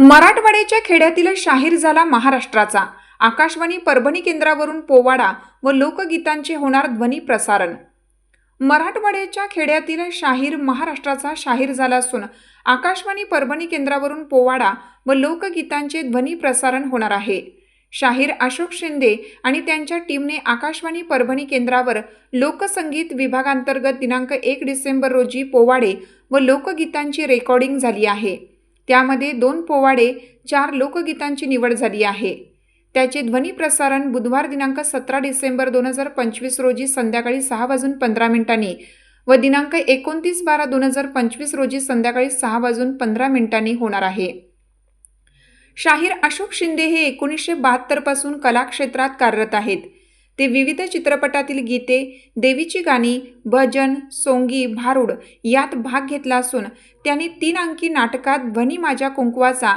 मराठवाड्याच्या खेड्यातील शाहीर झाला महाराष्ट्राचा. आकाशवाणी परभणी केंद्रावरून पोवाडा व लोकगीतांचे होणार ध्वनी प्रसारण. मराठवाड्याच्या खेड्यातील शाहीर महाराष्ट्राचा शाहीर झाला असून आकाशवाणी परभणी केंद्रावरून पोवाडा व लोकगीतांचे ध्वनी प्रसारण होणार आहे. शाहीर अशोक शिंदे आणि त्यांच्या टीमने आकाशवाणी परभणी केंद्रावर लोकसंगीत विभागांतर्गत दिनांक एक डिसेंबर रोजी पोवाडे व लोकगीतांची रेकॉर्डिंग झाली आहे. त्यामध्ये दोन पोवाडे चार लोकगीतांची निवड झाली आहे. त्याचे ध्वनी प्रसारण बुधवार दिनांक सतरा डिसेंबर दोन हजार पंचवीस रोजी संध्याकाळी सहा वाजून पंधरा मिनिटांनी व दिनांक एकोणतीस बारा दोन हजार पंचवीस रोजी संध्याकाळी सहा वाजून पंधरा मिनिटांनी होणार आहे. शाहीर अशोक शिंदे हे एकोणीसशे बहात्तरपासून कलाक्षेत्रात कार्यरत आहेत. ते विविध चित्रपटातील गीते देवीची गाणी भजन सोंगी भारुड यात भाग घेतला असून त्यांनी तीन अंकी नाटकात ध्वनी माझ्या कुंकवाचा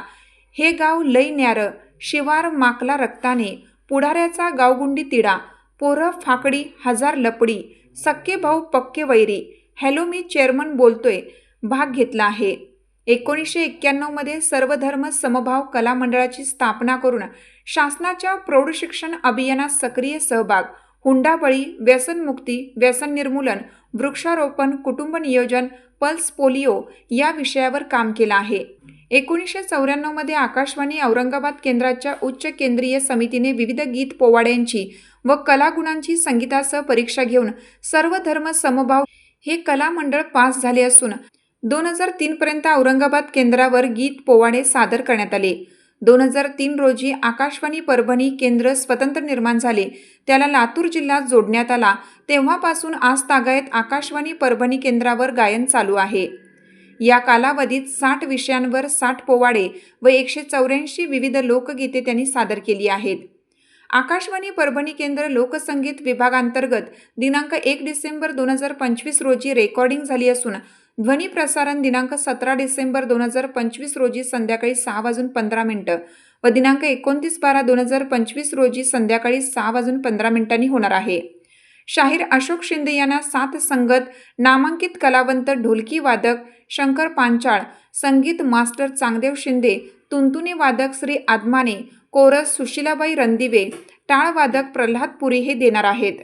हे गाव लय न्यारं शिवार माकला रक्ताने पुढाऱ्याचा गावगुंडी तिडा पोरं फाकडी हजार लपडी सक्के भाऊ पक्के वैरी हॅलो मी चेअरमन बोलतोय भाग घेतला आहे. एकोणीसशे एक्क्याण्णवमध्ये सर्वधर्म समभाव कला मंडळाची स्थापना करून शासनाच्या प्रौढशिक्षण अभियानात सक्रिय सहभाग हुंडाबळी व्यसनमुक्ती व्यसन निर्मूलन वृक्षारोपण कुटुंब नियोजन पल्स पोलिओ या विषयावर काम केलं आहे. एकोणीसशे चौऱ्याण्णवमध्ये आकाशवाणी औरंगाबाद केंद्राच्या उच्च केंद्रीय समितीने विविध गीत पोवाड्यांची व कलागुणांची संगीतासह परीक्षा घेऊन सर्व धर्म समभाव हे कला मंडळ पास झाले असून दोन हजार तीनपर्यंत औरंगाबाद केंद्रावर गीत पोवाडे सादर करण्यात आले. दोन हजार तीन रोजी आकाशवाणी परभणी केंद्र स्वतंत्र निर्माण झाले. त्याला लातूर जिल्हा जोडण्यात आला. तेव्हापासून आज तागायत आकाशवाणी परभणी केंद्रावर गायन चालू आहे. या कालावधीत साठ विषयांवर साठ पोवाडे व एकशे चौऱ्याऐंशी विविध लोकगीते त्यांनी सादर केली आहेत. आकाशवाणी परभणी केंद्र लोकसंगीत विभागांतर्गत दिनांक एक डिसेंबर दोन हजार पंचवीस रोजी रेकॉर्डिंग झाली असून ध्वनी प्रसारण दिनांक सतरा डिसेंबर दोन हजार पंचवीस रोजी संध्याकाळी सहा वाजून पंधरा मिनटं व दिनांक एकोणतीस बारा दोन हजार पंचवीस रोजी संध्याकाळी सहा वाजून पंधरा मिनिटांनी होणार आहे. शाहीर अशोक शिंदे यांना सात संगत नामांकित कलावंत ढोलकी वादक शंकर पांचाळ संगीत मास्टर चांगदेव शिंदे तुंतुने वादक श्री आदमाने कोरस सुशिलाबाई रणदिवे टाळ वादक प्रल्हाद पुरी हे देणार आहेत.